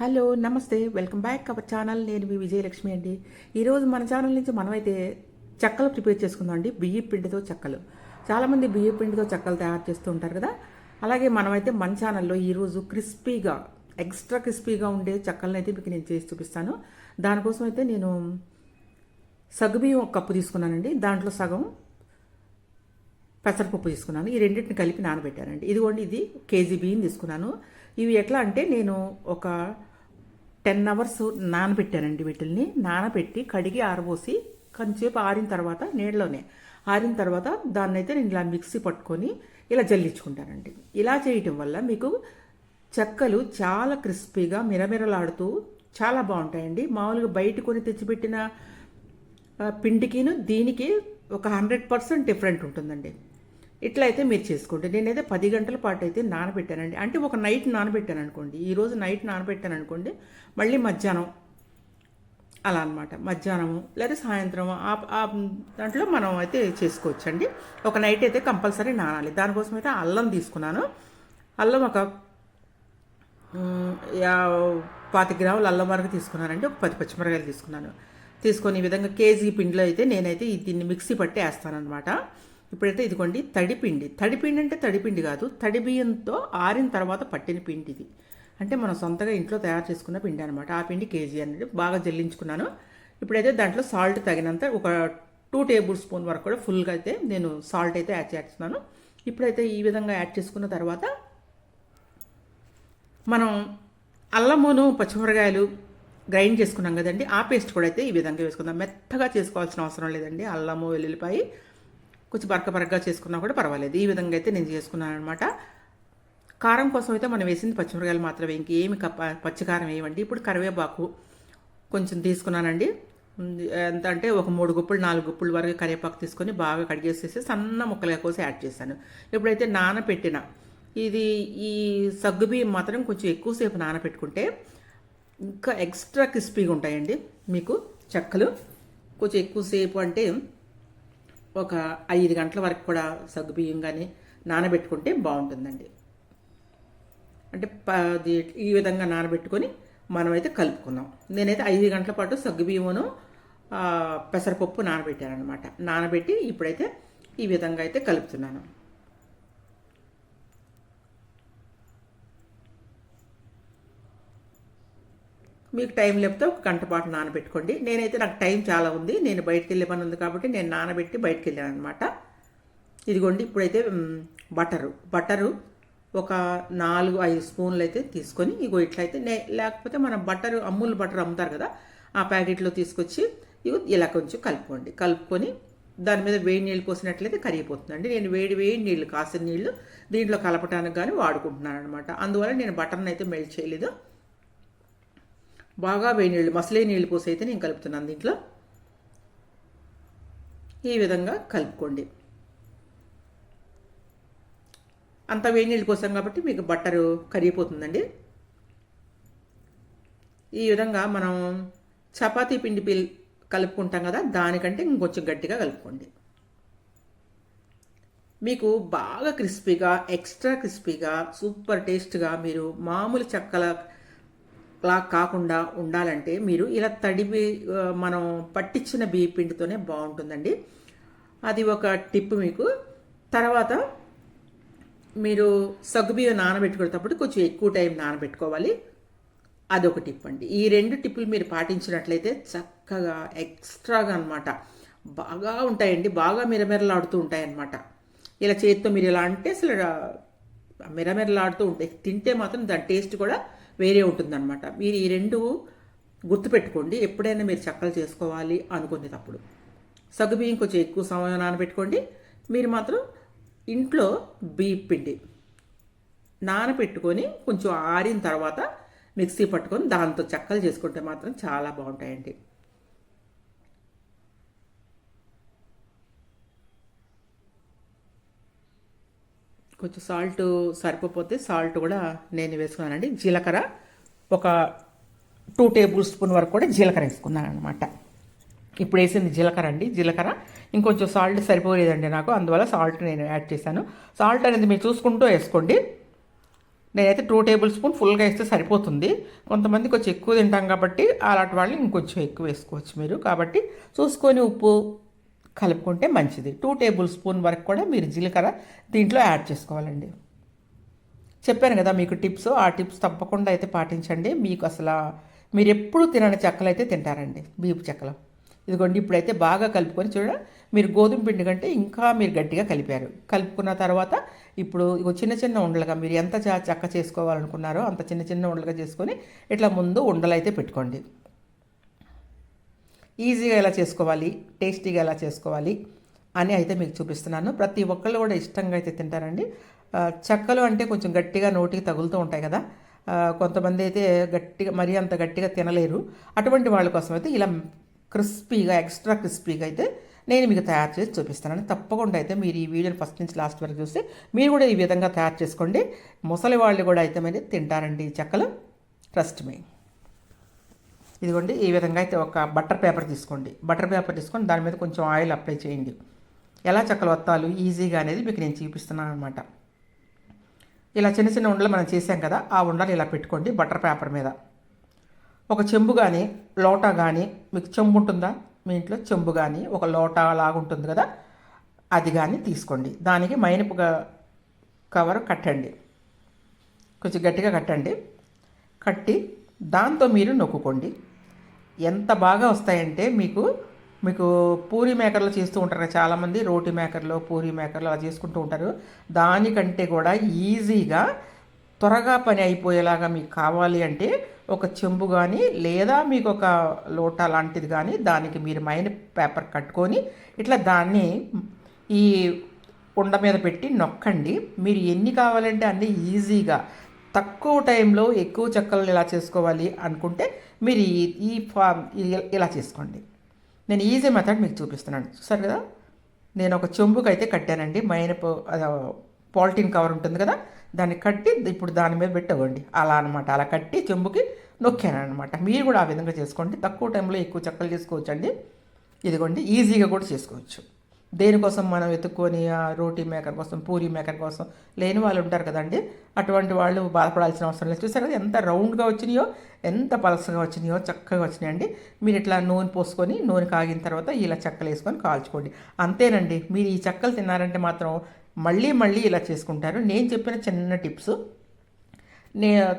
Hello నమస్తే. Welcome back our channel. నేను మీ విజయలక్ష్మి అండి. ఈరోజు మన ఛానల్ నుంచి మనమైతే చెక్కలు ప్రిపేర్ చేసుకుందాం అండి. బియ్య పిండితో చెక్కలు. చాలామంది బియ్య పిండితో చెక్కలు తయారు చేస్తూ ఉంటారు కదా. అలాగే మనమైతే మన ఛానల్లో ఈరోజు క్రిస్పీగా ఎక్స్ట్రా క్రిస్పీగా ఉండే చెక్కలను అయితే మీకు నేను చేసి చూపిస్తాను. దానికోసం అయితే నేను సగ్గుబియ్యం ఒక కప్పు తీసుకున్నానండి. దాంట్లో సగం పెసరపప్పు తీసుకున్నాను. ఈ రెండింటిని కలిపి నానబెట్టానండి. ఇదిగోండి ఇది కేజీ బియ్యం తీసుకున్నాను. ఇవి ఎట్లా అంటే నేను ఒక టెన్ అవర్స్ నానబెట్టానండి వీటిల్ని. నానబెట్టి కడిగి ఆరబోసి కొంచెంసేపు ఆరిన తర్వాత నీళ్ళలోనే ఆరిన తర్వాత దాన్ని అయితే నేను ఇలా మిక్సీ పట్టుకొని ఇలా జల్లించుకుంటానండి. ఇలా చేయటం వల్ల మీకు చెక్కలు చాలా క్రిస్పీగా మిరమిరలాడుతూ చాలా బాగుంటాయండి. మామూలుగా బయట కొని తెచ్చిపెట్టిన పిండికిను దీనికి ఒక హండ్రెడ్ పర్సెంట్ డిఫరెంట్ ఉంటుందండి. ఇట్లా అయితే మీరు చేసుకోండి నేనైతే పది గంటల పాటు అయితే నానబెట్టానండి. అంటే ఒక నైట్ నానబెట్టాను అనుకోండి ఈరోజు నైట్ నానబెట్టాను అనుకోండి మళ్ళీ మధ్యాహ్నం అలా అనమాట మధ్యాహ్నము లేదా సాయంత్రం ఆ- దాంట్లో మనం అయితే చేసుకోవచ్చండి. ఒక నైట్ అయితే కంపల్సరీ నానాలి. దానికోసం అయితే అల్లం తీసుకున్నాను. అల్లం ఒక పాతి గ్రాములు అల్లం వరకు తీసుకున్నానండి. ఒక పది పచ్చిమిరకాయలు తీసుకున్నాను. తీసుకొని ఈ విధంగా కేజీ పిండిలో అయితే నేనైతే ఈ దీన్ని మిక్సీ పట్టి వేస్తానమాట ఇప్పుడైతే ఇదిగోండి తడిపిండి. తడిపిండి అంటే తడిపిండి కాదు తడి బియ్యంతో ఆరిన తర్వాత పట్టిన పిండి ఇది అంటే మనం సొంతగా ఇంట్లో తయారు చేసుకున్న పిండి అనమాట ఆ పిండి కేజీ అనేది బాగా జల్లించుకున్నాను. ఇప్పుడైతే దాంట్లో సాల్ట్ తగినంత ఒక టూ టేబుల్ స్పూన్ వరకు కూడా ఫుల్గా అయితే నేను సాల్ట్ అయితే యాడ్ చేస్తున్నాను. ఇప్పుడైతే ఈ విధంగా యాడ్ చేసుకున్న తర్వాత మనం అల్లమును పచ్చిమిరకాయలు గ్రైండ్ చేసుకున్నాం కదండి. ఆ పేస్ట్ కూడా అయితే ఈ విధంగా వేసుకుందాం. మెత్తగా చేసుకోవాల్సిన అవసరం లేదండి. అల్లము వెల్లుల్లిపాయ కొంచెం బరక బరకగా చేసుకున్నా కూడా పర్వాలేదు. ఈ విధంగా అయితే నేను చేసుకున్నాను అనమాట కారం కోసం అయితే మనం వేసింది పచ్చిమిరకాయలు మాత్రమే. ఇంకేమి కప్ప పచ్చికారం వేయమండి ఇప్పుడు కరివేపాకు కొంచెం తీసుకున్నానండి. ఎంత అంటే ఒక మూడు గుప్పులు నాలుగు గుప్పుల వరకు కరివేపాకు తీసుకొని బాగా కడిగేసేసి సన్న ముక్కలుగా కోసి యాడ్ చేశాను. ఇప్పుడైతే నానబెట్టిన ఇది ఈ సగ్గుబియ్యం మాత్రం కొంచెం ఎక్కువసేపు నానబెట్టుకుంటే ఇంకా ఎక్స్ట్రా క్రిస్పీగా ఉంటాయండి మీకు చెక్కలు. కొంచెం ఎక్కువసేపు అంటే ఒక ఐదు గంటల వరకు కూడా సగ్గుబియ్యం కానీ నానబెట్టుకుంటే బాగుంటుందండి. అంటే ప- అది ఈ విధంగా నానబెట్టుకొని మనమైతే కలుపుకుందాం నేనైతే ఐదు గంటల పాటు సగ్గుబియ్యమును పెసరపప్పు నానబెట్టాను అనమాట నానబెట్టి ఇప్పుడైతే ఈ విధంగా అయితే కలుపుతున్నాను. మీకు టైం లేకపోతే ఒక గంట పాటు నానబెట్టుకోండి. నేనైతే నాకు టైం చాలా ఉంది. నేను బయటికి వెళ్ళే పని ఉంది కాబట్టి నేను నానబెట్టి బయటికి వెళ్ళాను అనమాట ఇదిగోండి ఇప్పుడైతే బటరు. బటరు ఒక నాలుగు ఐదు స్పూన్లు అయితే తీసుకొని ఇగో ఇట్లయితే నే లేకపోతే మనం బటర్ అమ్ములు బటర్ అమ్ముతారు కదా ఆ ప్యాకెట్లో తీసుకొచ్చి ఇగో ఇలా కొంచెం కలుపుకోండి. కలుపుకొని దాని మీద వేడి నీళ్ళు పోసినట్లయితే కరిగిపోతుందండి. నేను వేడి వేడి నీళ్ళు కాసిన నీళ్ళు దీంట్లో కలపటానికి కానీ వాడుకుంటున్నాను అనమాట అందువల్ల నేను బటర్ని అయితే మెల్ట్ చేయలేదు. బాగా వేడి నీళ్ళు మసలే నీళ్ళు పోసి అయితే నేను కలుపుతున్నాను దీంట్లో. ఈ విధంగా కలుపుకోండి. అంత వేడి నీళ్ళు పోసాం కాబట్టి మీకు బట్టరు కరిగిపోతుందండి. ఈ విధంగా మనం చపాతీ పిండి పిల్ కలుపుకుంటాం కదా దానికంటే ఇంకొంచెం గట్టిగా కలుపుకోండి. మీకు బాగా క్రిస్పీగా ఎక్స్ట్రా క్రిస్పీగా సూపర్ టేస్ట్గా మీరు మామూలు చెక్కల లా కాకుండా ఉండాలంటే మీరు ఇలా తడిపి మనం పట్టించిన బియ్య పిండితోనే బాగుంటుందండి. అది ఒక టిప్ మీకు. తర్వాత మీరు సగ్గుబియ్యం నానబెట్టుకునేటప్పుడు కొంచెం ఎక్కువ టైం నానబెట్టుకోవాలి. అదొక టిప్ అండి. ఈ రెండు టిప్పులు మీరు పాటించినట్లయితే చక్కగా ఎక్స్ట్రాగా అనమాట బాగా ఉంటాయండి. బాగా మిరమిరలాడుతూ ఉంటాయన్నమాట. ఇలా చేతితో మీరు ఇలా అంటే అసలు మిరమిరలాడుతూ ఉంటాయి. తింటే మాత్రం దాని టేస్ట్ కూడా వేరే ఉంటుందన్నమాట. మీరు ఈ రెండు గుర్తుపెట్టుకోండి. ఎప్పుడైనా మీరు చక్కలు చేసుకోవాలి అనుకునేటప్పుడు. సగ్గుబియ్యం కొంచెం ఎక్కువ సమయం నానబెట్టుకోండి. మీరు మాత్రం ఇంట్లో బియ్య పిండి నానబెట్టుకొని కొంచెం ఆరిన తర్వాత మిక్సీ పట్టుకొని దాంతో చెక్కలు చేసుకుంటే మాత్రం చాలా బాగుంటాయండి. కొంచెం సాల్ట్ సరిపోతే సాల్ట్ కూడా నేను వేసుకున్నానండి. జీలకర్ర ఒక టూ టేబుల్ స్పూన్ వరకు కూడా జీలకర్ర వేసుకున్నాను అనమాట ఇప్పుడు వేసింది జీలకర్ర అండి. జీలకర్ర ఇంకొంచెం సాల్ట్ సరిపోలేదండి నాకు అందువల్ల సాల్ట్ నేను యాడ్ చేశాను. సాల్ట్ అనేది మీరు చూసుకుంటూ వేసుకోండి. నేనైతే టూ టేబుల్ స్పూన్ ఫుల్గా వేస్తే సరిపోతుంది. కొంతమంది కొంచెం ఎక్కువ తింటాం కాబట్టి అలాంటి వాళ్ళు ఇంకొంచెం ఎక్కువ వేసుకోవచ్చు మీరు. కాబట్టి చూసుకొని ఉప్పు కలుపుకుంటే మంచిది. టూ టేబుల్ స్పూన్ వరకు కూడా మీరు జీలకర్ర దీంట్లో యాడ్ చేసుకోవాలండి. చెప్పాను కదా మీకు టిప్స్. ఆ టిప్స్ తప్పకుండా అయితే పాటించండి. మీకు అసలు మీరు ఎప్పుడు తినని చెక్కలు అయితే తింటారండి. బీపు చెక్కలు. ఇదిగోండి ఇప్పుడైతే బాగా కలుపుకొని చూడ మీరు గోధుమ పిండి కంటే ఇంకా మీరు గట్టిగా కలిపారు. కలుపుకున్న తర్వాత ఇప్పుడు ఇగో చిన్న చిన్న ఉండలుగా మీరు ఎంత చ- చెక్క చేసుకోవాలనుకున్నారో అంత చిన్న చిన్న ఉండలుగా చేసుకొని ఇట్లా ముందు ఉండలు అయితే పెట్టుకోండి. ఈజీగా ఎలా చేసుకోవాలి టేస్టీగా ఎలా చేసుకోవాలి అని అయితే మీకు చూపిస్తున్నాను. ప్రతి ఒక్కళ్ళు కూడా ఇష్టంగా అయితే తింటారండి. చెక్కలు అంటే కొంచెం గట్టిగా నోటికి తగులుతూ ఉంటాయి కదా. కొంతమంది అయితే గట్టిగా మరీ అంత గట్టిగా తినలేరు. అటువంటి వాళ్ళ కోసం అయితే ఇలా క్రిస్పీగా ఎక్స్ట్రా క్రిస్పీగా అయితే నేను మీకు తయారు చేసి చూపిస్తాను తప్పకుండా అయితే మీరు ఈ వీడియోని ఫస్ట్ నుంచి లాస్ట్ వరకు చూస్తే మీరు కూడా ఈ విధంగా తయారు చేసుకోండి. ముసలి వాళ్ళు కూడా అయితే మరి తింటారండి ఈ చెక్కలు. ట్రస్ట్ మీ ఇదిగోండి ఈ విధంగా అయితే ఒక బటర్ పేపర్ తీసుకోండి. బటర్ పేపర్ తీసుకొని దాని మీద కొంచెం ఆయిల్ అప్లై చేయండి. ఎలా చెక్కలు వత్తాలు ఈజీగా అనేది మీకు నేను చూపిస్తున్నాను అనమాట ఇలా చిన్న చిన్న ఉండలు మనం చేసాం కదా ఆ ఉండలు ఇలా పెట్టుకోండి బటర్ పేపర్ మీద. ఒక చెంబు కానీ లోటా కానీ మీకు చెంబు ఉంటుందా? మీ ఇంట్లో చెంబు కానీ ఒక లోటా లాగా ఉంటుంది కదా అది కానీ తీసుకోండి. దానికి మైనపు కవర్ కట్టండి. కొంచెం గట్టిగా కట్టండి. కట్టి దాంతో మీరు నొక్కుకోండి. ఎంత బాగా వస్తాయంటే మీకు మీకు పూరి మేకర్లు చేస్తూ ఉంటారు చాలామంది రోటీ మేకర్లు పూరి మేకర్లు అలా చేసుకుంటూ ఉంటారు. దానికంటే కూడా ఈజీగా త్వరగా పని అయిపోయేలాగా మీకు కావాలి అంటే ఒక చెంబు కానీ లేదా మీకు ఒక లోటా లాంటిది కానీ దానికి మీరు మైన పేపర్ కట్టుకొని ఇట్లా దాన్ని ఈ ఉండ మీద పెట్టి నొక్కండి. మీరు ఎన్ని కావాలంటే అన్ని ఈజీగా. తక్కువ టైంలో ఎక్కువ చెక్కలను ఇలా చేసుకోవాలి అనుకుంటే మీరు ఈ ఈ ఇలా చేసుకోండి. నేను ఈజీ మెథడ్ మీకు చూపిస్తున్నాను. చూసారు కదా? నేను ఒక చెంబుకి అయితే కట్టానండి మైనపు పాలిథిన్ కవర్ ఉంటుంది కదా? దాన్ని కట్టి ఇప్పుడు దాని మీద పెట్టవండి అలా అనమాట అలా కట్టి చెంబుకి నొక్కాను అనమాట మీరు కూడా ఆ విధంగా చేసుకోండి. తక్కువ టైంలో ఎక్కువ చెక్కలు చేసుకోవచ్చండి. ఇదిగోండి ఈజీగా కూడా చేసుకోవచ్చు. దేనికోసం మనం వెతుక్కొని ఆ రోటీ మేకర్ కోసం పూరి మేకర్ కోసం లేని వాళ్ళు ఉంటారు కదండి. అటువంటి వాళ్ళు బాధపడాల్సిన అవసరం లేదు. చూసారు కదా ఎంత రౌండ్గా వచ్చినాయో ఎంత పలసగా వచ్చినాయో చక్కగా వచ్చినాయండి. మీరు ఇట్లా నూనె పోసుకొని నూనె కాగిన తర్వాత ఇలా చెక్కలు వేసుకొని కాల్చుకోండి. అంతేనండి. మీరు ఈ చెక్కలు తిన్నారంటే మాత్రం మళ్ళీ మళ్ళీ ఇలా చేసుకుంటారు. నేను చెప్పిన చిన్న టిప్స్. నే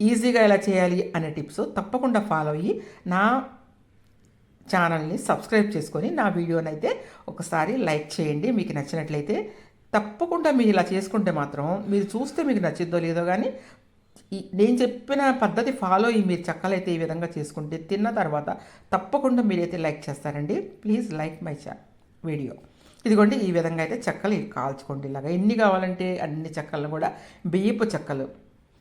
ఈజీగా ఎలా చేయాలి అనే టిప్స్ తప్పకుండా ఫాలో అయ్యి నా ఛానల్ని సబ్స్క్రైబ్ చేసుకొని నా వీడియోని అయితే ఒకసారి లైక్ చేయండి. మీకు నచ్చినట్లయితే తప్పకుండా మీరు ఇలా చేసుకుంటే మాత్రం మీరు చూస్తే మీకు నచ్చిద్దో లేదో కానీ నేను చెప్పిన పద్ధతి ఫాలో అయ్యి మీరు చక్కలైతే ఈ విధంగా చేసుకుంటే తిన్న తర్వాత తప్పకుండా మీరైతే లైక్ చేస్తారండి. ప్లీజ్ లైక్ మై చా వీడియో. ఇదిగోండి ఈ విధంగా అయితే చెక్కలు కాల్చుకోండి. ఇలాగా ఎన్ని కావాలంటే అన్ని చెక్కలను కూడా బియ్యపు చెక్కలు.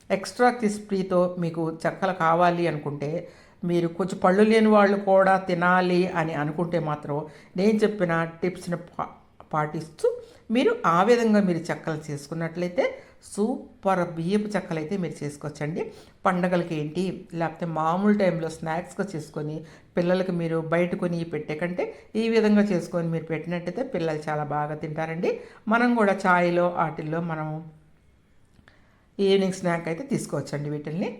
ఎక్స్ట్రా క్రిస్పీతో మీకు చెక్కలు కావాలి అనుకుంటే మీరు కొంచెం పళ్ళు లేని వాళ్ళు కూడా తినాలి అని అనుకుంటే మాత్రం నేను చెప్పిన టిప్స్ని పా పాటిస్తూ మీరు ఆ విధంగా మీరు చెక్కలు చేసుకున్నట్లయితే సూపర్ బియ్యపు చెక్కలు అయితే మీరు చేసుకోవచ్చండి. పండగలకి ఏంటి? లేకపోతే మామూలు టైంలో స్నాక్స్గా చేసుకొని పిల్లలకి మీరు బయట కొని పెట్టే కంటే ఈ విధంగా చేసుకొని మీరు పెట్టినట్టయితే పిల్లలు చాలా బాగా తింటారండి. మనం కూడా ఛాయ్లో వాటిల్లో మనం ఈవినింగ్ స్నాక్ అయితే తీసుకోవచ్చండి వీటిల్ని.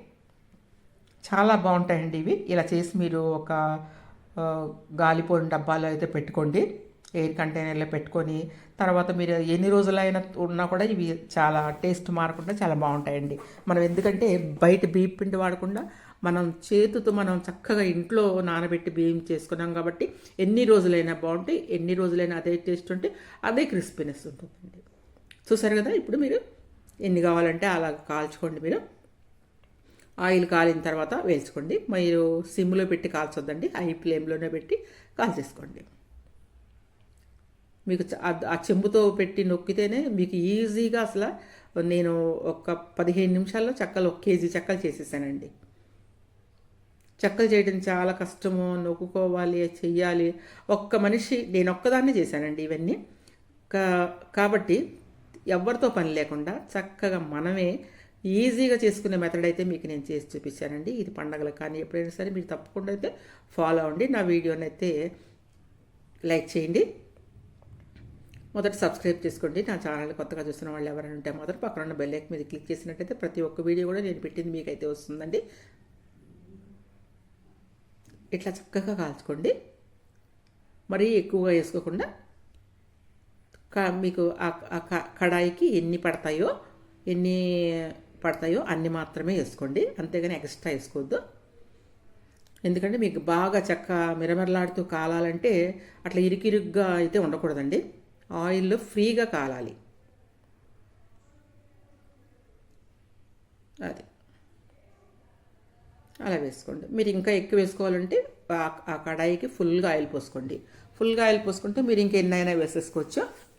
చాలా బాగుంటాయండి ఇవి. ఇలా చేసి మీరు ఒక గాలిపోయిన డబ్బాలో అయితే పెట్టుకోండి. ఎయిర్ కంటైనర్లో పెట్టుకొని తర్వాత మీరు ఎన్ని రోజులైనా ఉన్నా కూడా ఇవి చాలా టేస్ట్ మారకుండా చాలా బాగుంటాయండి. మనం ఎందుకంటే బయట బియ్యం పిండి వాడకుండా మనం చేతితో మనం చక్కగా ఇంట్లో నానబెట్టి బియ్యం చేసుకున్నాం కాబట్టి ఎన్ని రోజులైనా బాగుంటాయి ఎన్ని రోజులైనా అదే టేస్ట్ ఉంటే అదే క్రిస్పీనెస్ ఉంటుందండి. చూసారు కదా ఇప్పుడు మీరు ఎన్ని కావాలంటే అలా కాల్చుకోండి మీరు. ఆయిల్ కాలిన తర్వాత వేల్చుకోండి మీరు సిమ్లో పెట్టి కాల్చొద్దండి. హై ఫ్లేమ్లోనే పెట్టి కాల్చేసుకోండి. మీకు ఆ- చెంబుతో పెట్టి నొక్కితేనే మీకు ఈజీగా అసలు నేను ఒక పదిహేను నిమిషాల్లో చెక్కలు ఒక కేజీ చెక్కలు చేసేసానండి. చెక్కలు చేయడం చాలా కష్టము. నొక్కుకోవాలి చెయ్యాలి. ఒక్క మనిషి నేను ఒక్కదాన్నే చేశానండి ఇవన్నీ. కా- కాబట్టి ఎవరితో పని లేకుండా చక్కగా మనమే ఈజీగా చేసుకునే మెథడ్ అయితే మీకు నేను చేసి చూపించానండి. ఇది పండగలకు కానీ ఎప్పుడైనా సరే మీరు తప్పకుండా అయితే ఫాలో అవ్వండి. నా వీడియోని అయితే లైక్ చేయండి. మొదట సబ్స్క్రైబ్ చేసుకోండి. నా ఛానల్ కొత్తగా చూస్తున్న వాళ్ళు ఎవరైనా ఉంటే మొదట పక్కన ఉన్న బెల్ ఐక్ మీద క్లిక్ చేసినట్టయితే ప్రతి ఒక్క వీడియో కూడా నేను పెట్టింది మీకైతే వస్తుందండి. ఇట్లా చక్కగా కాల్చుకోండి. మరీ ఎక్కువగా వేసుకోకుండా మీకు ఆ- ఆ క- కడాయికి ఎన్ని పడతాయో ఎన్ని పడతాయో అన్ని మాత్రమే వేసుకోండి. అంతేగాని ఎక్స్ట్రా వేసుకోవద్దు. ఎందుకంటే మీకు బాగా చెక్క మిరమిరలాడుతూ కాలాలంటే అట్లా ఇరుకిరుగ్గా అయితే ఉండకూడదండి. ఆయిల్ ఫ్రీగా కాలాలి. అది. అలా వేసుకోండి. మీరు ఇంకా ఎక్కువ వేసుకోవాలంటే ఆ- ఆ కడాయికి ఫుల్గా ఆయిల్ పోసుకోండి. ఫుల్గా ఆయిల్ పోసుకుంటే మీరు ఇంకా ఎన్నైనా వేసేసుకోవచ్చు.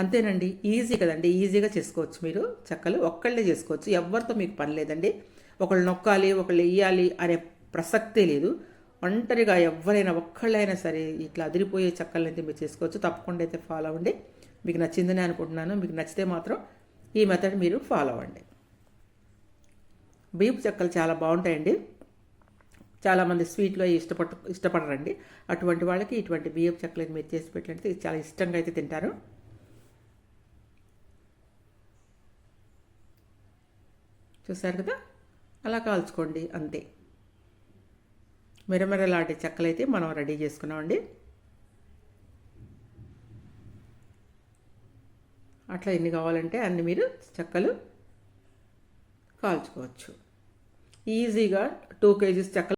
అంతేనండి. ఈజీ కదండి. ఈజీగా చేసుకోవచ్చు మీరు. చక్కలు ఒక్కళ్ళే చేసుకోవచ్చు. ఎవరితో మీకు పని లేదండి. ఒకళ్ళు నొక్కాలి ఒకళ్ళు వేయాలి అనే ప్రసక్తే లేదు. ఒంటరిగా ఎవరైనా ఒక్కళ్ళైనా సరే ఇట్లా అదిరిపోయే చక్కలు అయితే మీరు చేసుకోవచ్చు. తప్పకుండా అయితే ఫాలో అవ్వండి. మీకు నచ్చిందని అనుకుంటున్నాను. మీకు నచ్చితే మాత్రం ఈ మెథడ్ మీరు ఫాలో అవ్వండి. బియ్యపు చెక్కలు చాలా బాగుంటాయండి. చాలామంది స్వీట్లో ఇష్టపడ ఇష్టపడరండి. అటువంటి వాళ్ళకి ఇటువంటి బియ్యపు చెక్కలు మీరు చేసి పెట్టినట్టు చాలా ఇష్టంగా అయితే తింటారు. చూసారు కదా? అలా కాల్చుకోండి అంతే. మిరమిరలాంటి చెక్కలైతే మనం రెడీ చేసుకున్నామండి. అట్లా ఎన్ని కావాలంటే అన్ని మీరు చెక్కలు కాల్చుకోవచ్చు. ఈజీగా టూ కేజీస్ చెక్కలు